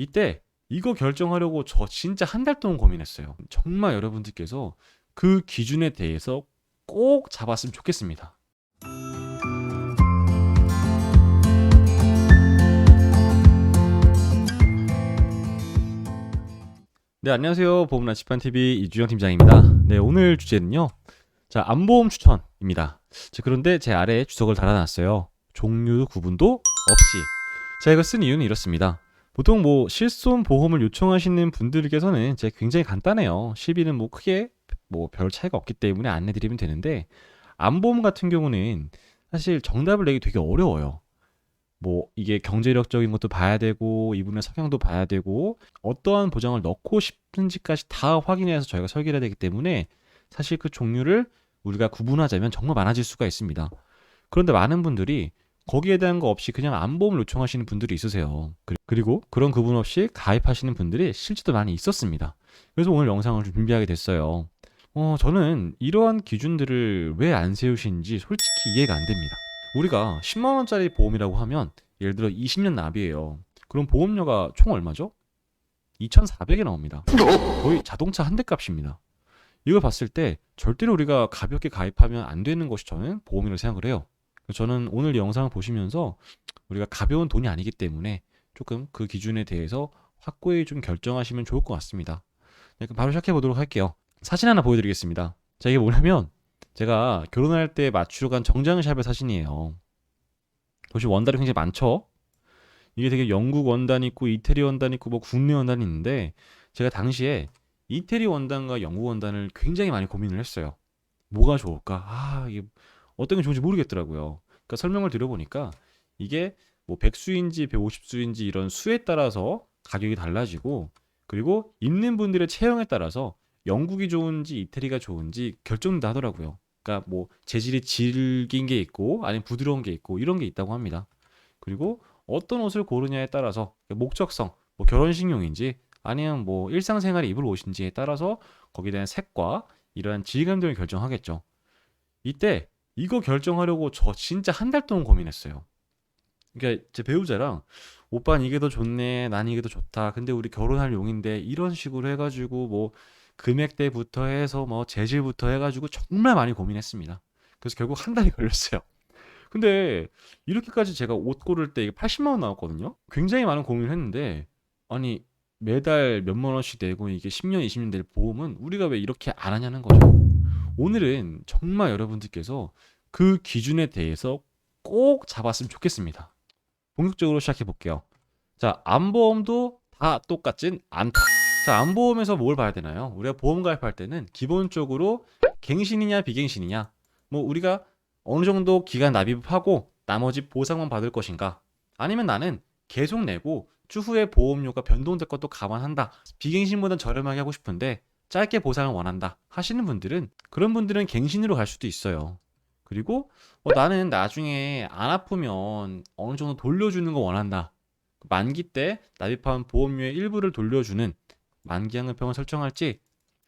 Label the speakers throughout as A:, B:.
A: 이때 이거 결정하려고 저 진짜 한 달 동안 고민했어요. 정말 여러분들께서 그 기준에 대해서 꼭 잡았으면 좋겠습니다. 네, 안녕하세요. 보험나 집안TV 이주영 팀장입니다. 네, 오늘 주제는요. 자, 안보험 추천입니다. 자, 그런데 제 아래에 주석을 달아놨어요. 종류 구분도 없이. 자, 이거 쓴 이유는 이렇습니다. 보통 뭐 실손 보험을 요청하시는 분들께서는 이제 굉장히 간단해요. 시비는 뭐 크게 뭐 별 차이가 없기 때문에 안내드리면 되는데 안보험 같은 경우는 사실 정답을 내기 되게 어려워요. 뭐 이게 경제력적인 것도 봐야 되고 이분의 성향도 봐야 되고 어떠한 보장을 넣고 싶은지까지 다 확인해서 저희가 설계를 해야 되기 때문에 사실 그 종류를 우리가 구분하자면 정말 많아질 수가 있습니다. 그런데 많은 분들이 거기에 대한 거 없이 그냥 안보험을 요청하시는 분들이 있으세요. 그리- 그리고 그런 구분 없이 가입하시는 분들이 실제도 많이 있었습니다. 그래서 오늘 영상을 좀 준비하게 됐어요. 어, 저는 이러한 기준들을 왜 안 세우시는지 솔직히 이해가 안 됩니다. 우리가 10만 원짜리 보험이라고 하면 예를 들어 20년 납이에요. 그럼 보험료가 총 얼마죠? 2,400에 나옵니다. 거의 자동차 한 대 값입니다. 이걸 봤을 때 절대로 우리가 가볍게 가입하면 안 되는 것이 저는 보험이라고 생각을 해요. 저는 오늘 이 영상을 보시면서 우리가 가벼운 돈이 아니기 때문에 조금 그 기준에 대해서 확고히 좀 결정하시면 좋을 것 같습니다. 네, 그럼 바로 시작해 보도록 할게요. 사진 하나 보여드리겠습니다. 자, 이게 뭐냐면 제가 결혼할 때 맞추러 간 정장샵의 사진이에요. 도시 원단이 굉장히 많죠? 이게 되게 영국 원단 있고 이태리 원단 있고 뭐 국내 원단이 있는데 제가 당시에 이태리 원단과 영국 원단을 굉장히 많이 고민을 했어요. 뭐가 좋을까? 아, 이게 어떤 게 좋은지 모르겠더라고요. 그러니까 설명을 드려보니까 이게 뭐 100수인지 150수인지 이런 수에 따라서 가격이 달라지고 그리고 입는 분들의 체형에 따라서 영국이 좋은지 이태리가 좋은지 결정된다 하더라고요. 그러니까 뭐 재질이 질긴 게 있고 아니면 부드러운 게 있고 이런 게 있다고 합니다. 그리고 어떤 옷을 고르냐에 따라서 목적성, 뭐 결혼식용인지 아니면 뭐 일상생활에 입을 옷인지에 따라서 거기에 대한 색과 이러한 질감 등을 결정하겠죠. 이때 이거 결정하려고 저 진짜 한 달 동안 고민했어요. 그러니까 제 배우자랑 오빠는 이게 더 좋네, 난 이게 더 좋다. 근데 우리 결혼할 용인데 이런 식으로 해가지고 뭐 금액대부터 해서 뭐 재질부터 해가지고 정말 많이 고민했습니다. 그래서 결국 한 달이 걸렸어요. 근데 이렇게까지 제가 옷 고를 때 이게 80만 원 나왔거든요. 굉장히 많은 고민을 했는데 아니 매달 몇만 원씩 내고 이게 10년, 20년 될 보험은 우리가 왜 이렇게 안 하냐는 거죠. 오늘은 정말 여러분들께서 그 기준에 대해서 꼭 잡았으면 좋겠습니다. 본격적으로 시작해 볼게요. 자, 안보험도 다 똑같진 않다. 자, 안보험에서 뭘 봐야 되나요? 우리가 보험 가입할 때는 기본적으로 갱신이냐 비갱신이냐, 뭐 우리가 어느 정도 기간 납입하고 나머지 보상만 받을 것인가, 아니면 나는 계속 내고 추후에 보험료가 변동될 것도 감안한다. 비갱신보단 저렴하게 하고 싶은데 짧게 보상을 원한다 하시는 분들은 그런 분들은 갱신으로 갈 수도 있어요. 그리고 어, 나는 나중에 안 아프면 어느 정도 돌려주는 거 원한다. 만기 때 납입한 보험료의 일부를 돌려주는 만기항을평을 설정할지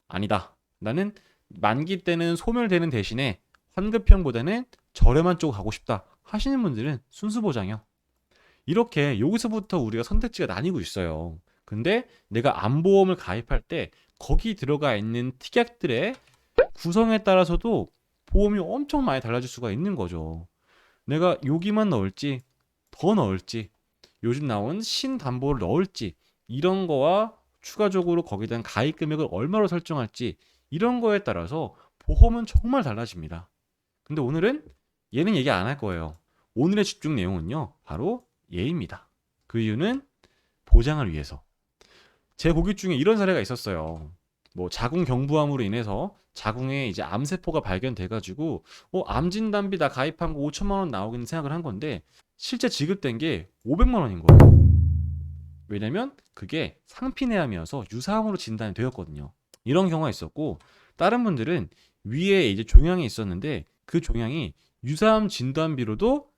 A: 아니다. 나는 만기 때는 소멸되는 대신에 환급형보다는 저렴한 쪽으로 가고 싶다 하시는 분들은 순수 보장이요. 이렇게 여기서부터 우리가 선택지가 나뉘고 있어요. 근데 내가 안보험을 가입할 때 거기 들어가 있는 특약들의 구성에 따라서도 보험이 엄청 많이 달라질 수가 있는 거죠. 내가 여기만 넣을지 더 넣을지 요즘 나온 신담보를 넣을지 이런 거와 추가적으로 거기에 대한 가입 금액을 얼마로 설정할지 이런 거에 따라서 보험은 정말 달라집니다. 근데 오늘은 얘는 얘기 안 할 거예요. 오늘의 집중 내용은요. 바로 얘입니다. 그 이유는 보장을 위해서. 제 고객 중에 이런 사례가 있었어요. 뭐 자궁 경부암으로 인해서 자궁에 이제 암세포가 발견돼가지고 어, 암 진단비 나 가입한 거 5천만 원 나오긴 생각을 한 건데 실제 지급된 게 500만 원인 거예요. 왜냐면 그게 상피내암이어서 유사암으로 진단이 되었거든요. 이런 경우가 있었고 다른 분들은 위에 이제 종양이 있었는데 그 종양이 유사암 진단비로도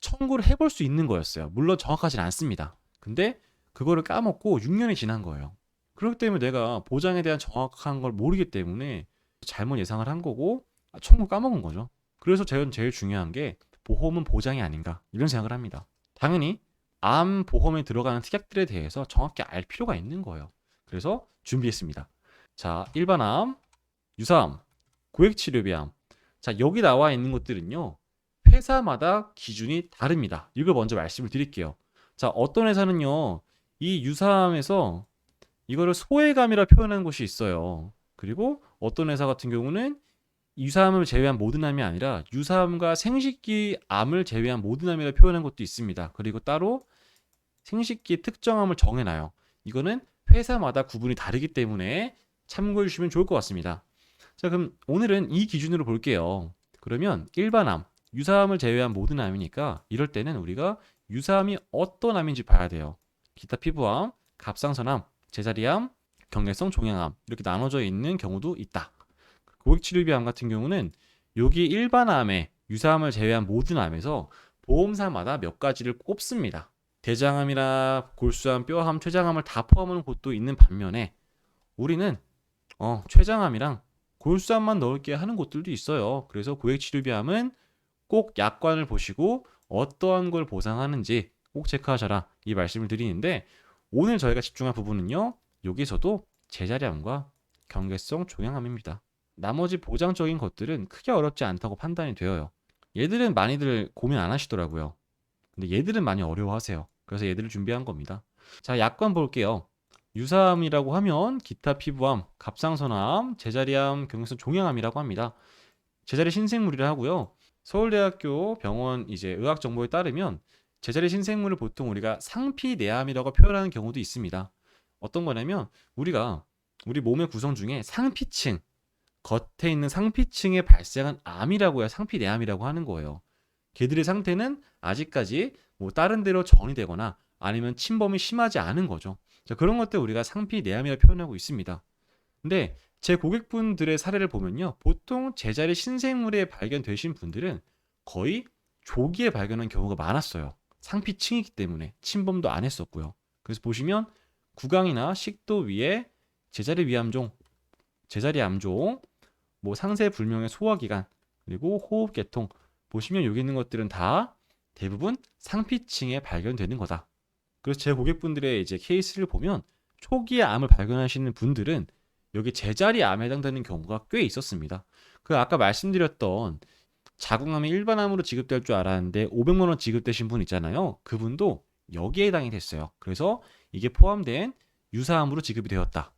A: 청구를 해볼 수 있는 거였어요. 물론 정확하진 않습니다. 근데 그거를 까먹고 6년이 지난 거예요. 그렇기 때문에 내가 보장에 대한 정확한 걸 모르기 때문에 잘못 예상을 한 거고 아, 청구 까먹은 거죠. 그래서 저는 제일 중요한 게 보험은 보장이 아닌가 이런 생각을 합니다. 당연히 암 보험에 들어가는 특약들에 대해서 정확히 알 필요가 있는 거예요. 그래서 준비했습니다. 자, 일반암, 유사암, 고액치료비암. 자, 여기 나와 있는 것들은요. 회사마다 기준이 다릅니다. 이걸 먼저 말씀을 드릴게요. 자, 어떤 회사는요. 이 유사암에서 이거를 소외감이라 표현하는 곳이 있어요. 그리고 어떤 회사 같은 경우는 유사암을 제외한 모든 암이 아니라 유사암과 생식기 암을 제외한 모든 암이라 표현한 것도 있습니다. 그리고 따로 생식기 특정암을 정해놔요. 이거는 회사마다 구분이 다르기 때문에 참고해 주시면 좋을 것 같습니다. 자, 그럼 오늘은 이 기준으로 볼게요. 그러면 일반암, 유사암을 제외한 모든 암이니까 이럴 때는 우리가 유사암이 어떤 암인지 봐야 돼요. 기타 피부암, 갑상선암, 제자리암, 경계성 종양암 이렇게 나눠져 있는 경우도 있다. 고액치료비암 같은 경우는 여기 일반 암에 유사암을 제외한 모든 암에서 보험사마다 몇 가지를 꼽습니다. 대장암이나 골수암, 뼈암, 췌장암을 다 포함하는 곳도 있는 반면에 우리는 어, 췌장암이랑 골수암만 넣을게 하는 곳들도 있어요. 그래서 고액치료비암은 꼭 약관을 보시고 어떠한 걸 보상하는지 꼭 체크하셔라 이 말씀을 드리는데 오늘 저희가 집중할 부분은요. 여기서도 제자리암과 경계성 종양암입니다. 나머지 보장적인 것들은 크게 어렵지 않다고 판단이 되어요. 얘들은 많이들 고민 안 하시더라고요. 근데 얘들은 많이 어려워하세요. 그래서 얘들을 준비한 겁니다. 자, 약관 볼게요. 유사암이라고 하면 기타 피부암, 갑상선암, 제자리암, 경계성 종양암이라고 합니다. 제자리 신생물이라 하고요. 서울대학교 병원 이제 의학 정보에 따르면 제자리 신생물을 보통 우리가 상피내암이라고 표현하는 경우도 있습니다. 어떤 거냐면 우리가 우리 몸의 구성 중에 상피층 겉에 있는 상피층에 발생한 암이라고 해야 상피내암이라고 하는 거예요. 걔들의 상태는 아직까지 뭐 다른 데로 전이되거나 아니면 침범이 심하지 않은 거죠. 자, 그런 것들 우리가 상피내암이라 표현하고 있습니다. 근데 제 고객분들의 사례를 보면요. 보통 제자리 신생물에 발견되신 분들은 거의 조기에 발견한 경우가 많았어요. 상피층이기 때문에 침범도 안 했었고요. 그래서 보시면 구강이나 식도 위에 제자리 위암종, 제자리 암종, 뭐 상세 불명의 소화기관, 그리고 호흡 계통 보시면 여기 있는 것들은 다 대부분 상피층에 발견되는 거다. 그래서 제 고객분들의 이제 케이스를 보면 초기에 암을 발견하시는 분들은 여기 제자리 암에 해당되는 경우가 꽤 있었습니다. 그 아까 말씀드렸던 자궁암이 일반암으로 지급될 줄 알았는데 500만 원 지급되신 분 있잖아요. 그분도 여기에 해당이 됐어요. 그래서 이게 포함된 유사암으로 지급이 되었다.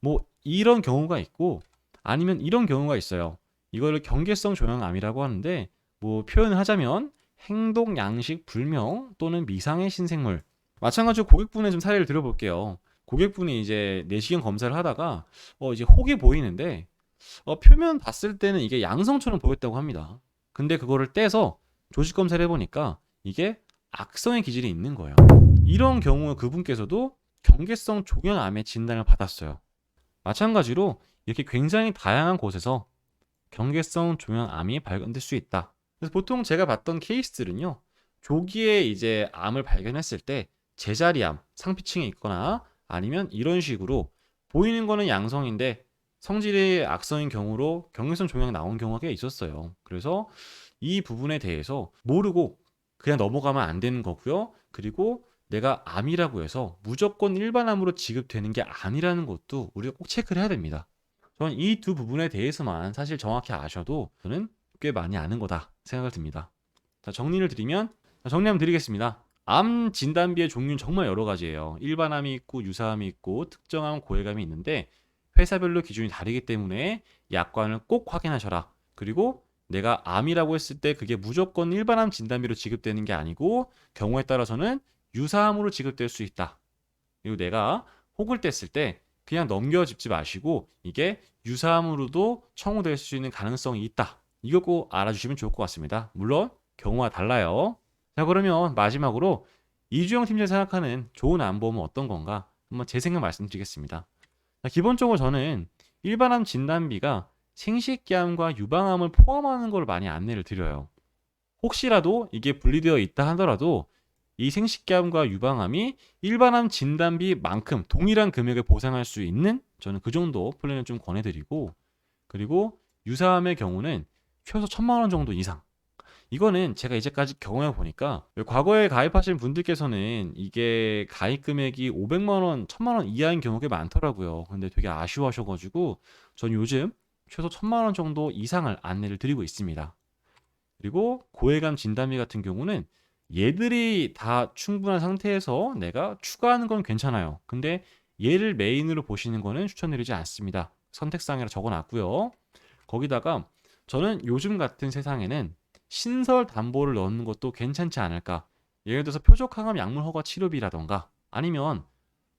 A: 뭐 이런 경우가 있고 아니면 이런 경우가 있어요. 이거를 경계성 종양암이라고 하는데 뭐 표현을 하자면 행동 양식 불명 또는 미상의 신생물 마찬가지로 고객분의 좀 사례를 들어볼게요. 고객분이 이제 내시경 검사를 하다가 어 이제 혹이 보이는데 어 표면 봤을 때는 이게 양성처럼 보였다고 합니다. 근데 그거를 떼서 조직 검사를 해보니까 이게 악성의 기질이 있는 거예요. 이런 경우 그분께서도 경계성 종양암의 진단을 받았어요. 마찬가지로 이렇게 굉장히 다양한 곳에서 경계성 종양암이 발견될 수 있다. 그래서 보통 제가 봤던 케이스들은요. 조기에 이제 암을 발견했을 때 제자리암, 상피층에 있거나 아니면 이런 식으로 보이는 거는 양성인데 성질이 악성인 경우로 경계성 종양 나온 경우가 꽤 있었어요. 그래서 이 부분에 대해서 모르고 그냥 넘어가면 안 되는 거고요. 그리고 내가 암이라고 해서 무조건 일반 암으로 지급되는 게 아니라는 것도 우리가 꼭 체크를 해야 됩니다. 저는 이 두 부분에 대해서만 사실 정확히 아셔도 저는 꽤 많이 아는 거다 생각을 듭니다. 자, 정리를 드리면 정리 한번 드리겠습니다. 암 진단비의 종류는 정말 여러 가지예요. 일반암이 있고 유사암이 있고 특정암, 고액암이 있는데 회사별로 기준이 다르기 때문에 약관을 꼭 확인하셔라. 그리고 내가 암이라고 했을 때 그게 무조건 일반암 진단비로 지급되는 게 아니고 경우에 따라서는 유사암으로 지급될 수 있다. 그리고 내가 혹을 뗐을 때 그냥 넘겨짚지 마시고 이게 유사암으로도 청구될 수 있는 가능성이 있다. 이거 꼭 알아주시면 좋을 것 같습니다. 물론 경우가 달라요. 자 그러면 마지막으로 이주영 팀장이 생각하는 좋은 안보험은 어떤 건가? 한번 제 생각 말씀드리겠습니다. 자, 기본적으로 저는 일반암 진단비가 생식기암과 유방암을 포함하는 걸 많이 안내를 드려요. 혹시라도 이게 분리되어 있다 하더라도 이 생식기암과 유방암이 일반암 진단비만큼 동일한 금액을 보상할 수 있는 저는 그 정도 플랜을 좀 권해드리고 그리고 유사암의 경우는 최소 천만 원 정도 이상 이거는 제가 이제까지 경험해 보니까 과거에 가입하신 분들께서는 이게 가입 금액이 500만 원, 1000만 원 이하인 경우가 많더라고요. 근데 되게 아쉬워하셔 가지고 전 요즘 최소 1000만 원 정도 이상을 안내를 드리고 있습니다. 그리고 고해감 진단비 같은 경우는 얘들이 다 충분한 상태에서 내가 추가하는 건 괜찮아요. 근데 얘를 메인으로 보시는 거는 추천드리지 않습니다. 선택상이라 적어놨고요. 거기다가 저는 요즘 같은 세상에는 신설 담보를 넣는 것도 괜찮지 않을까. 예를 들어서 표적항암 약물 허가 치료비라던가 아니면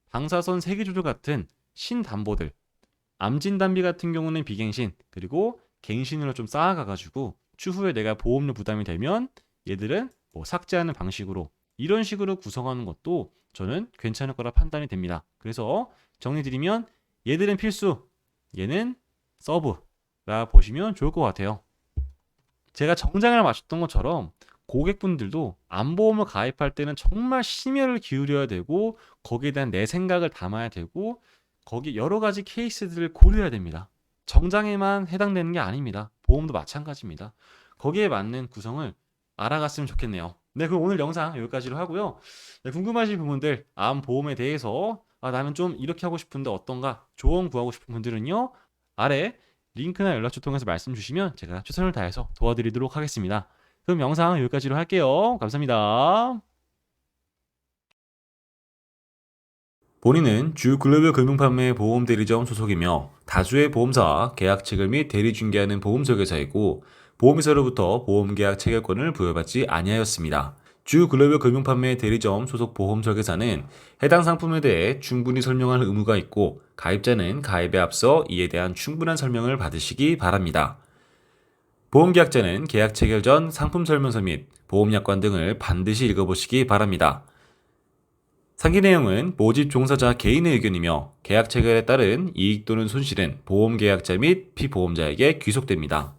A: 방사선 세계 조절 같은 신담보들, 암진단비 같은 경우는 비갱신 그리고 갱신으로 좀 쌓아가가지고 추후에 내가 보험료 부담이 되면 얘들은 뭐 삭제하는 방식으로 이런 식으로 구성하는 것도 저는 괜찮을 거라 판단이 됩니다. 그래서 정리드리면 얘들은 필수, 얘는 서브라 보시면 좋을 것 같아요. 제가 정장을 맞췄던 것처럼 고객분들도 암보험을 가입할 때는 정말 심혈을 기울여야 되고 거기에 대한 내 생각을 담아야 되고 거기 여러 가지 케이스들을 고려해야 됩니다. 정장에만 해당되는 게 아닙니다. 보험도 마찬가지입니다. 거기에 맞는 구성을 알아갔으면 좋겠네요. 네, 그럼 오늘 영상 여기까지로 하고요. 네, 궁금하신 부분들, 암 보험에 대해서 아, 나는 좀 이렇게 하고 싶은데 어떤가 조언 구하고 싶은 분들은요. 아래 링크나 연락처 통해서 말씀 주시면 제가 최선을 다해서 도와드리도록 하겠습니다. 그럼 영상 여기까지로 할게요. 감사합니다. 본인은 주 글로벌 금융판매 보험 대리점 소속이며 다수의 보험사와 계약 체결 및 대리 중개하는 보험 설계사이고 보험회사로부터 보험 계약 체결권을 부여받지 아니하였습니다. 주 글로벌 금융판매 대리점 소속 보험 설계사는 해당 상품에 대해 충분히 설명할 의무가 있고 가입자는 가입에 앞서 이에 대한 충분한 설명을 받으시기 바랍니다. 보험계약자는 계약 체결 전 상품 설명서 및 보험약관 등을 반드시 읽어보시기 바랍니다. 상기 내용은 모집 종사자 개인의 의견이며 계약 체결에 따른 이익 또는 손실은 보험계약자 및 피보험자에게 귀속됩니다.